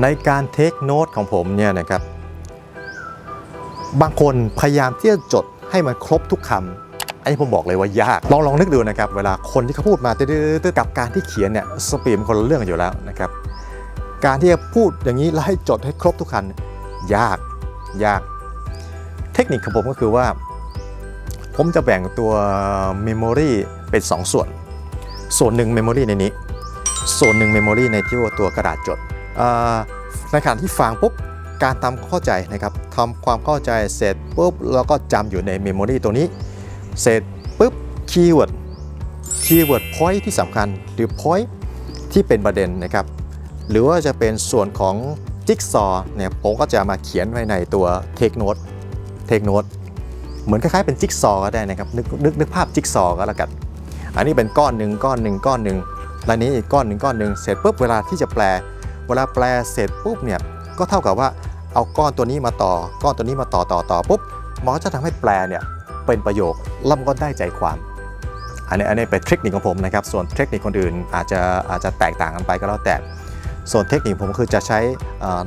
ในการเทคโน้ตของผมเนี่ยนะครับ บางคนพยายามที่จะจดให้มันครบทุกคำอันนี้ผมบอกเลยว่ายาก ลองลองนึกดูนะครับ เวลาคนที่เขาพูดมาตื้อๆกับการที่เขียนเนี่ยสปีดมันคนละเรื่องกันอยู่แล้วนะครับ การที่จะพูดอย่างนี้แล้วให้จดให้ครบทุกคำยากยาก เทคนิคของผมก็คือว่า ผมจะแบ่งตัว Memory เป็น 2 ส่วน ส่วนหนึ่ง Memory ในนี้ ส่วนหนึ่ง Memory ในที่ว่าตัวกระดาษจด ในขณะที่ฟังปุ๊บการทำเข้าใจนะครับทำความเข้าใจเสร็จปุ๊บแล้วก็จำอยู่ใน Memory ตัวนี้ เสร็จปุ๊บคีย์เวิร์ดคีย์เวิร์ดพอยที่สำคัญหรือ point ที่เป็นประเด็นนะครับ หรือว่าจะเป็นส่วนของจิ๊กซอเนี่ยผมก็จะมาเขียนไว้ในตัวเทคโน t เทคโน t เหมือนคล้ายๆเป็นจิ๊กซอก็ได้นะครับนึกนึกนึกภาพจิ๊กซอก็แล้วกัน อันนี้เป็นก้อนหนึ่งก้อนหนึ่งก้อนหนึ่งแล้วนี้อีกก้อนหนึ่งก้อนหนึ่งเสร็จปุ๊บเวลาที่จะแปล เวลาแปลเสร็จปุ๊บเนี่ยก็เท่ากับว่าเอาก้อนตัวนี้มาต่อ ก้อนตัวนี้มาต่อต่อต่อปุ๊บมันก็จะทำให้แปลเนี่ยเป็นประโยคแล้วก็ได้ใจความ อันนี้อันนี้เป็นเทคนิคของผมนะครับ ส่วนเทคนิคคนอื่นอาจจะอาจจะแตกต่างกันไปก็แล้วแต่ ส่วนเทคนิคผมคือจะใช้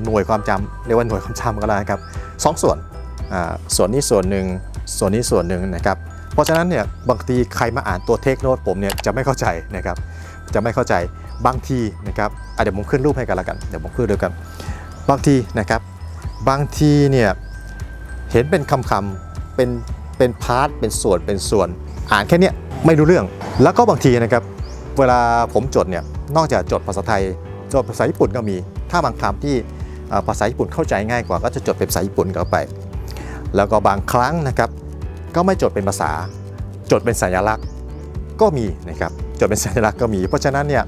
หน่วยความจำเรียกว่าหน่วยความจำก็แล้วครับสองส่วนส่วนนี้ส่วนหนึ่งส่วนนี้ส่วนหนึ่งนะครับเพราะฉะนั้นเนี่ยบางทีใครมาอ่านตัวเทคโนตผมเนี่ยจะไม่เข้าใจนะครับจะไม่เข้าใจ บางทีนะครับเดี๋ยวผมขึ้นรูปให้กันละกันเดี๋ยวผมขึ้นด้วยกัน บางทีนะครับ บางทีเนี่ยเห็นเป็นคำคำๆเป็นเป็นพาร์ทเป็นส่วนเป็นส่วน อ่านแค่นี้ไม่รู้เรื่อง แล้วก็บางทีนะครับ เวลาผมจดเนี่ยนอกจากจดภาษาไทยจดภาษาญี่ปุ่นก็มี ถ้าบางคำที่ภาษาญี่ปุ่นเข้าใจง่ายกว่าก็จะจดเป็นภาษาญี่ปุ่นเข้าไป แล้วก็บางครั้งนะครับ ก็ไม่จดเป็นภาษา จดเป็นสัญลักษณ์ก็มีนะครับจดเป็นสัญลักษณ์ก็มี เพราะฉะนั้นเนี่ย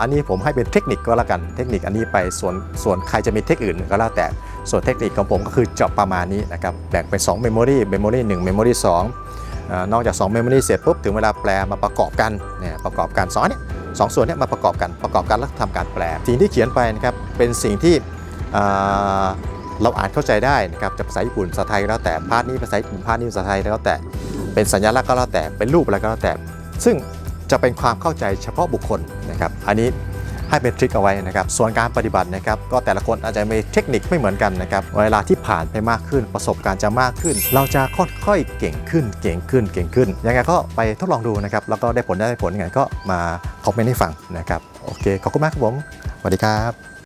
อันนี้ผมให้เป็นเทคนิคก็แล้วกันเทคนิคอันนี้ไปส่วนส่วนใครจะมีเทคอื่นก็แล้วแต่ส่วนเทคนิคของผมก็คือจะประมาณนี้นะครับแบ่งเป็น2 Memory Memory 1 Memory 2อ่านอกจาก2 Memory เสร็จปุ๊บถึงเวลาแปลมาประกอบกันเนี่ยประกอบกันสองนเนี่ยสองส่วนเนี้มาประกอบกันประกอบกันแล้วทำการแปลสิ่งที่เขียนไปนะครับเป็นสิ่งที่เราอ่านเข้าใจได้นะครับจากภาษาญี่ปุ่นภาษาไทยก็แล้วแต่พาร์ทนี้ภาษาญี่ปุ่นพาร์ทนี้ภาษาไทยก็แล้วแต่เป็นสัญลักษณ์ก็แล้วแต่เป็นรูปอะไรก็แล้วแต่ ซึ่ง จะเป็นความเข้าใจเฉพาะบุคคลนะครับ อันนี้ให้เป็นทริคเอาไว้นะครับ ส่วนการปฏิบัตินะครับ ก็แต่ละคนอาจจะมีเทคนิคไม่เหมือนกันนะครับ เวลาที่ผ่านไปมากขึ้น ประสบการณ์จะมากขึ้น เราจะค่อยๆเก่งขึ้น เก่งขึ้น เก่งขึ้น ยังไงก็ไปทดลองดูนะครับ แล้วก็ได้ผลได้ผลยังไงก็มาคอมเมนต์ให้ฟังนะครับ โอเค ขอบคุณมากครับผม สวัสดีครับ